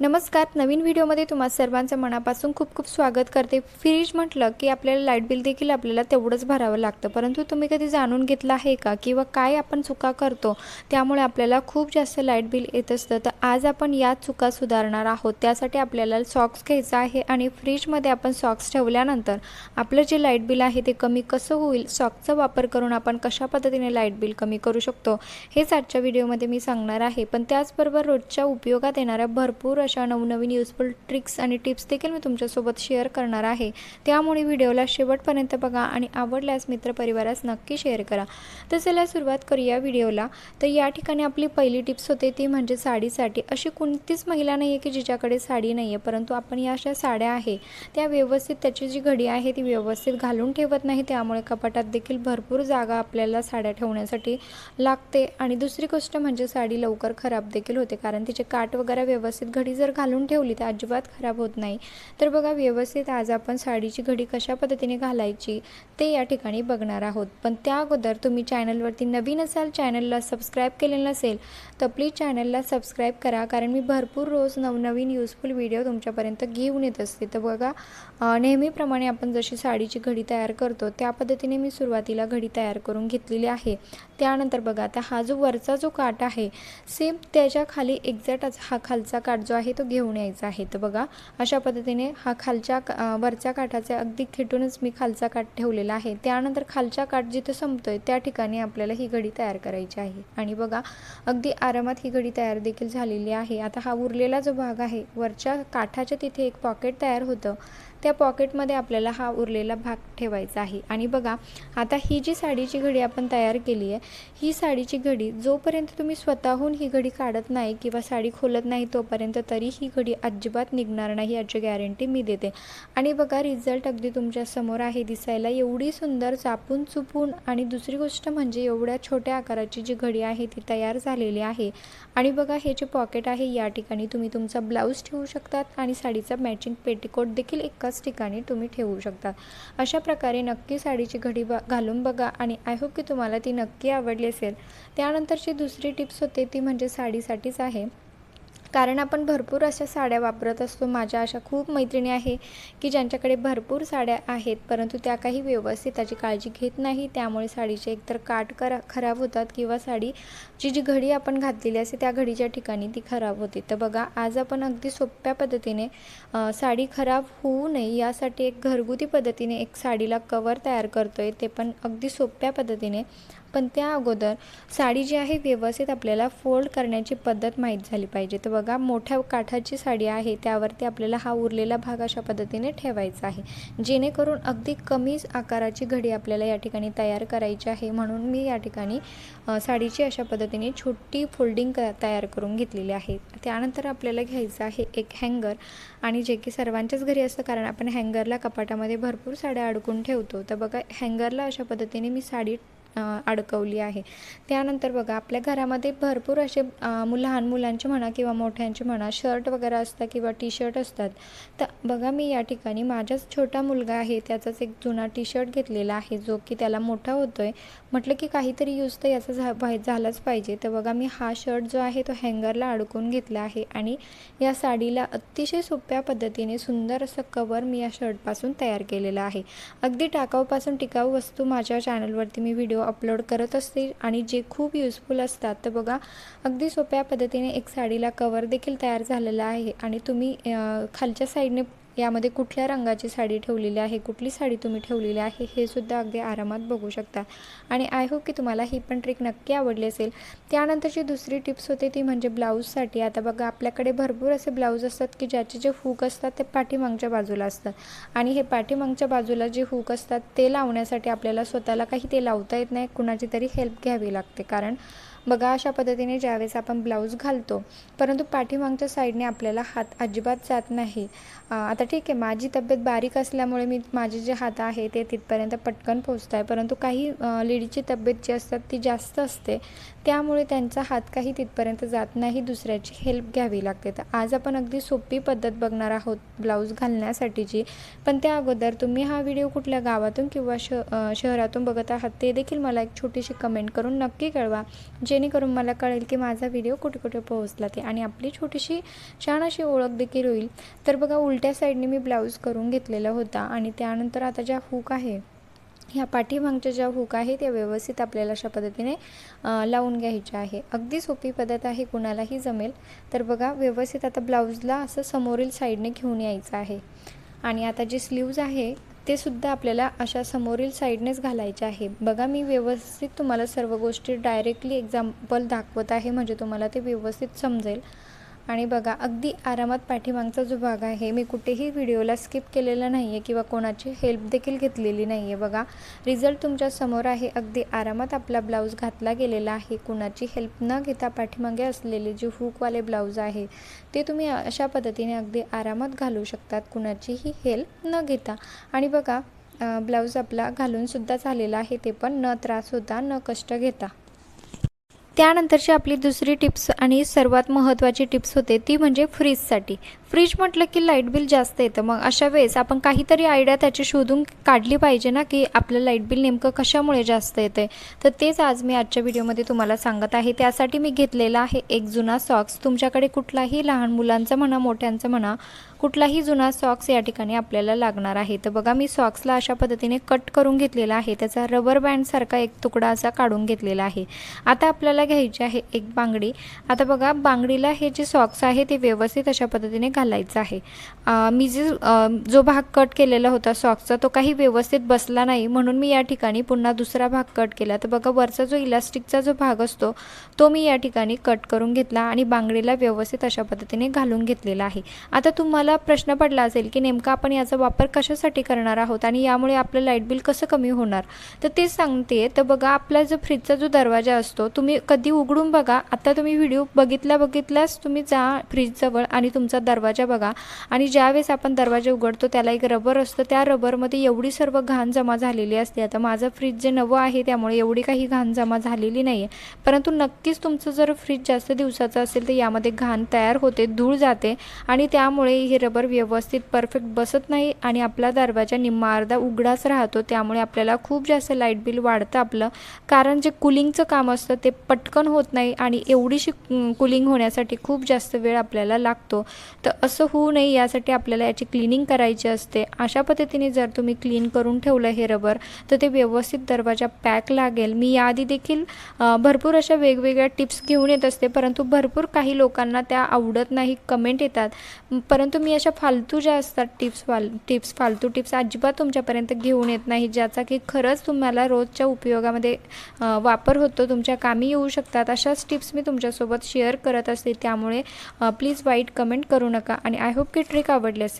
नमस्कार नवीन व्हिडिओमध्ये तुम्हा सर्वांचं मनापासून खूप खूप स्वागत करते. फ्रीज म्हटलं की आपल्याला लाइट बिल देखील आपल्याला तेवढंच भरावं लागतं. परंतु तुम्ही कधी जाणून घेतलं आहे का? किंवा काय आपण चुका करतो? त्यामुळे आपल्याला खूप जास्त लाइट बिल येत असतं. तर आज आपण या चुका सुधारणार आहोत. त्यासाठी आपल्याला सॉक्स घ्यायचं आहे आणि फ्रीजमध्ये आपण सॉक्स ठेवल्यानंतर आपलं जे लाइट बिल आहे ते कमी कसं होईल? सॉक्सचा वापर करून आपण कशा पद्धतीने लाइट बिल कमी करू शकतो? हेच आजच्या व्हिडिओमध्ये मी सांगणार आहे. पण त्याचबरोबर रोजच्या उपयोगात येणाऱ्या भरपूर अशा नवनवीन युजफुल ट्रिक्स आणि टिप्स देखील मी तुमच्यासोबत शेअर करणार आहे. त्यामुळे व्हिडिओला शेवटपर्यंत बघा आणि आवडल्यास मित्रपरिवारास नक्की शेअर करा. तर चला सुरुवात करूया व्हिडिओला तर या ठिकाणी आपली पहिली टिप्स होते ती म्हणजे साडीसाठी. अशी कोणतीच महिला नाही आहे की जिच्याकडे साडी नाही आहे परंतु आपण या अशा साड्या आहे. त्या व्यवस्थित त्याची जी घडी आहे ती व्यवस्थित घालून ठेवत नाही. त्यामुळे कपाटात देखील भरपूर जागा आपल्याला साड्या ठेवण्यासाठी लागते. आणि दुसरी गोष्ट म्हणजे साडी लवकर खराब देखील होते कारण तिचे काट वगैरे व्यवस्थित घडी जर घालून ठेवली तर अजिबात खराब होत नाही. तर बघा व्यवस्थित आज आपण साडीची घडी कशा पद्धतीने घालायची ते या ठिकाणी बघणार आहोत. पण त्या अगोदर तुम्ही चॅनलवरती नवीन असाल चॅनलला सबस्क्राईब केलेलं नसेल तर प्लीज चॅनलला सबस्क्राईब करा. कारण मी भरपूर रोज नवनवीन युजफुल व्हिडिओ तुमच्यापर्यंत घेऊन येत असते. तर बघा नेहमीप्रमाणे आपण जशी साडीची घडी तयार करतो त्या पद्धतीने मी सुरुवातीला घडी तयार करून घेतलेली आहे. त्यानंतर बघा आता हा जो वरचा जो काठ आहे सेम त्याच्याखाली एक्झॅक्ट हा खालचा काठ जो आहे तो घेऊन यायचा आहे. तर बघा अशा पद्धतीने हा खालच्या का- वरच्या काठाचे अगदी खेटूनच मी खालचा काठ ठेवलेला आहे. त्यानंतर खालच्या काठ जिथं संपतोय त्या ठिकाणी आपल्याला ही घडी तयार करायची आहे. आणि बघा अगदी आरामात ही घडी तयार देखील झालेली आहे. आता हा उरलेला जो भाग आहे वरच्या काठाच्या तिथे एक पॉकेट तयार होतं. त्या पॉकेटमध्ये आपल्याला हा उरलेला भाग ठेवायचा आहे. आणि बघा आता ही जी साडीची घडी आपण तयार केली आहे ही साडीची घडी जोपर्यंत तुम्ही स्वतःहून ही घडी काढत नाही किंवा साडी खोलत नाही तोपर्यंत तरी ही घडी अजिबात निघणार नाही याची गॅरंटी मी देते. आणि बघा रिझल्ट अगदी तुमच्यासमोर आहे दिसायला एवढी सुंदर चापून चुपून. आणि दुसरी गोष्ट म्हणजे एवढ्या छोट्या आकाराची जी घडी आहे ती तयार झालेली आहे. आणि बघा हे जे पॉकेट आहे या ठिकाणी तुम्ही तुमचा ब्लाऊज ठेवू शकतात आणि साडीचा मॅचिंग पेटीकोट देखील एकाच ठिकाणी तुम्ही ठेवू शकता अशा प्रकारे नक्की साडीची घडी ब घालून बघा आणि आय होप की तुम्हाला ती नक्की आवडली असेल. त्यानंतरची दुसरी टिप्स होते ती म्हणजे साडीसाठीच आहे. कारण आपण भरपूर अशा साड्या वापरत असतो. माझ्या अशा खूप मैत्रिणी आहे की ज्यांच्याकडे भरपूर साड्या आहेत परंतु त्या काही व्यवस्थित त्याची काळजी घेत नाही. त्यामुळे साडीचे एकतर काट करा खराब होतात किंवा साडीची जी घडी आपण घातलेली असते त्या घडीच्या ठिकाणी ती खराब होते. तर बघा आज आपण अगदी सोप्या पद्धतीने साडी खराब होऊ नये यासाठी एक घरगुती पद्धतीने एक साडीला कवर तयार करतो आहे ते पण अगदी सोप्या पद्धतीने पण त्या अगोदर साडी जी आहे व्यवस्थित आपल्याला फोल्ड करण्याची पद्धत माहीत झाली पाहिजे. तर बघा मोठ्या काठाची साडी आहे त्यावरती आपल्याला हा उरलेला भाग अशा पद्धतीने ठेवायचा आहे. जेणेकरून अगदी कमी आकाराची घडी आपल्याला या ठिकाणी तयार करायची आहे. म्हणून मी या ठिकाणी साडीची अशा पद्धतीने छोटी फोल्डिंग क तयार करून घेतलेली आहे. त्यानंतर आपल्याला घ्यायचं आहे एक हँगर आणि जे की सर्वांच्याच घरी असतं कारण आपण हँगरला कपाटामध्ये भरपूर साड्या अडकून ठेवतो. तर बघा हँगरला अशा पद्धतीने मी साडी अडकवली आहे. त्यानंतर बघा आपल्या घरामध्ये भरपूर असे लहान मुलांचे म्हणा किंवा मोठ्यांचे म्हणा शर्ट वगैरे असतात किंवा टी शर्ट असतात. तर बघा मी या ठिकाणी माझाच छोटा मुलगा आहे त्याचाच एक जुना टी शर्ट घेतलेला आहे जो की त्याला मोठा होतो आहे म्हटलं की काहीतरी यूज तर याचा झा झालाच पाहिजे. तर बघा मी हा शर्ट जो आहे तो हँगरला अडकून घेतला आहे आणि या साडीला अतिशय सोप्या पद्धतीने सुंदर असं कवर मी या शर्टपासून तयार केलेलं आहे. अगदी टाकाऊपासून टिकाऊ वस्तू माझ्या चॅनलवरती मी व्हिडिओ अपलोड करत असते आणि जे खूप युजफुल असतात. तर बघा अगदी सोप्या पद्धतीने एक साडीला कवर देखील तयार झालेला आहे. आणि तुम्ही खालच्या साईडने यामध्ये कुठल्या रंगाची साडी ठेवलेली आहे कुठली साडी तुम्ही ठेवलेली आहे हे सुद्धा अगदी आरामात बघू शकता. आणि आय होप की तुम्हाला ही पण ट्रिक नक्की आवडली असेल. त्यानंतरची दुसरी टिप्स होते ती म्हणजे ब्लाऊजसाठी आता बघा आपल्याकडे भरपूर असे ब्लाऊज असतात की ज्याचे जे हुक असतात ते पाठीमागच्या बाजूला असतात आणि हे पाठीमागच्या बाजूला जे हुक असतात ते लावण्यासाठी आपल्याला स्वतःला काही ते लावता येत नाही कुणाची तरी हेल्प घ्यावी लागते. कारण बघा अशा पद्धतीने ज्यावेळेस आपण ब्लाऊज घालतो परंतु पाठीमागच्या साईडने आपल्याला हात अजिबात जात नाही. आता ठीक आहे माझी तब्येत बारीक असल्यामुळे मी माझे जे हात आहे ते तिथपर्यंत पटकन पोचत आहे परंतु काही लेडीजची तब्येत जी असतात ती जास्त असते. त्यामुळे त्यांचा हात काही तिथपर्यंत जात नाही दुसऱ्याची हेल्प घ्यावी लागते. तर आज आपण अगदी सोपी पद्धत बघणार आहोत ब्लाऊज घालण्यासाठीची. पण त्या अगोदर तुम्ही हा व्हिडिओ कुठल्या गावातून किंवा श शहरातून बघत आहात ते देखील मला एक छोटीशी कमेंट करून नक्की कळवा. जे जेणेकरून मला कळेल की माझा व्हिडिओ कुठे कुठे पोहोचला ते. आणि आपली छोटीशी छान अशी ओळख देखील होईल. तर बघा उलट्या साईडने मी ब्लाऊज करून घेतलेला होता आणि त्यानंतर आता ज्या हुक आहे ह्या पाठीमागच्या ज्या हुक आहे त्या व्यवस्थित आपल्याला अशा पद्धतीने लावून घ्यायच्या आहे. अगदी सोपी पद्धत आहे कुणालाही जमेल. तर बघा व्यवस्थित आता ब्लाऊजला असं समोरील साईडने घेऊन यायचं आहे. आणि आता जी स्लीव्ज आहे ते सुद्धा आपल्याला अशा समोरील साईडनेच घालायचे आहे. बघा मी व्यवस्थित तुम्हाला सर्व गोष्टी डायरेक्टली एक्झाम्पल दाखवत आहे. म्हणजे तुम्हाला ते व्यवस्थित समजेल. आणि बघा अगदी आरामात पाठीमागचा जो भाग आहे मी कुठेही व्हिडिओला स्किप केलेला नाही आहे किंवा कोणाची हेल्प देखील घेतलेली नाही आहे बघा रिझल्ट तुमच्यासमोर आहे. अगदी आरामात आपला ब्लाऊज घातला गेलेला आहे. कुणाची हेल्प न घेता पाठीमागे असलेले जे हुकवाले ब्लाऊज आहे ते तुम्ही अशा पद्धतीने अगदी आरामात घालू शकतात. कुणाचीही हेल्प न घेता. आणि बघा ब्लाऊज आपला घालूनसुद्धा झालेला आहे. ते पण न त्रास होता न कष्ट घेता. त्यानंतरची आपली दुसरी टिप्स आणि सर्वात महत्त्वाची टिप्स होते ती म्हणजे फ्रीजसाठी फ्रीज म्हटलं की लाइट बिल जास्त येतं. मग अशा वेळेस आपण काहीतरी आयडिया त्याची शोधून काढली पाहिजे ना की आपलं लाइट बिल नेमकं कशामुळे जास्त येतं आहे तर तेच आज मी आजच्या व्हिडिओमध्ये तुम्हाला सांगत आहे. त्यासाठी मी घेतलेला आहे एक जुना सॉक्स तुमच्याकडे कुठलाही लहान मुलांचा म्हणा मोठ्यांचा म्हणा कुठलाही जुना सॉक्स या ठिकाणी आपल्याला लागणार आहे. तर बघा मी सॉक्सला अशा पद्धतीने कट करून घेतलेला आहे. त्याचा रबर बँडसारखा एक तुकडा असा काढून घेतलेला आहे. आता आपल्याला घ्यायची आहे एक बांगडी. आता बघा बांगडीला हे जे सॉक्स आहे ते व्यवस्थित अशा पद्धतीने घालायचा आहे. मी जे जो भाग कट केलेला होता सॉक्सचा तो काही व्यवस्थित बसला नाही. म्हणून मी या ठिकाणी पुन्हा दुसरा भाग कट केला. तर बघा वरचा जो इलास्टिकचा जो भाग असतो तो मी या ठिकाणी कट करून घेतला आणि बांगडीला व्यवस्थित अशा पद्धतीने घालून घेतलेला आहे. आता तुम्हाला प्रश्न पडला असेल की नेमका आपण याचा वापर कशासाठी करणार आहोत आणि यामुळे आपलं लाइट बिल कसं कमी होणार? तर तेच सांगते तर बघा आपला जो फ्रीजचा जो दरवाजा असतो तुम्ही कधी उघडून बघा. आता तुम्ही व्हिडिओ बघितल्या बघितल्यास तुम्ही जा फ्रीजजवळ आणि तुमचा दरवाजा बघा. आणि ज्यावेळेस आपण दरवाजा उघडतो त्याला एक रबर असतं. त्या रबरमध्ये एवढी सर्व घाण जमा झालेली असते. आता माझं फ्रीज जे नवं आहे त्यामुळे एवढी काही घाण जमा झालेली नाही आहे परंतु नक्कीच तुमचं जर फ्रीज जास्त दिवसाचं असेल तर यामध्ये घाण तयार होते धूळ जाते. आणि त्यामुळे हे रबर व्यवस्थित परफेक्ट बसत नाही आणि आपला दरवाजा निम्मा अर्धा उघडाच राहतो. त्यामुळे आपल्याला खूप जास्त लाइट बिल वाढतं आपलं. कारण जे कुलिंगचं काम असतं ते पटकन होत नाही आणि एवढीशी कुलिंग होण्यासाठी खूप जास्त वेळ आपल्याला लागतो. तर असं होऊ नये यासाठी आपल्याला याची क्लिनिंग करायची असते. अशा पद्धतीने जर तुम्ही क्लीन करून ठेवलं हे रबर तर ते व्यवस्थित दरवाजा पॅक लागेल. मी याआधी देखील भरपूर अशा वेगवेगळ्या टिप्स घेऊन येत असते परंतु भरपूर काही लोकांना त्या आवडत नाही कमेंट येतात. परंतु मी अशा फालतू ज्या असतात टिप्स फाल टिप्स फालतू टिप्स अजिबात तुमच्यापर्यंत घेऊन येत नाही ज्याचा की खरंच तुम्हाला रोजच्या उपयोगामध्ये वापर होतो तुमच्या कामी येऊ शकतात. अशाच टिप्स मी तुमच्यासोबत शेअर करत असते. त्यामुळे प्लीज वाईट कमेंट करू नका. आणि आय होप की ट्रिक आवडली असेल.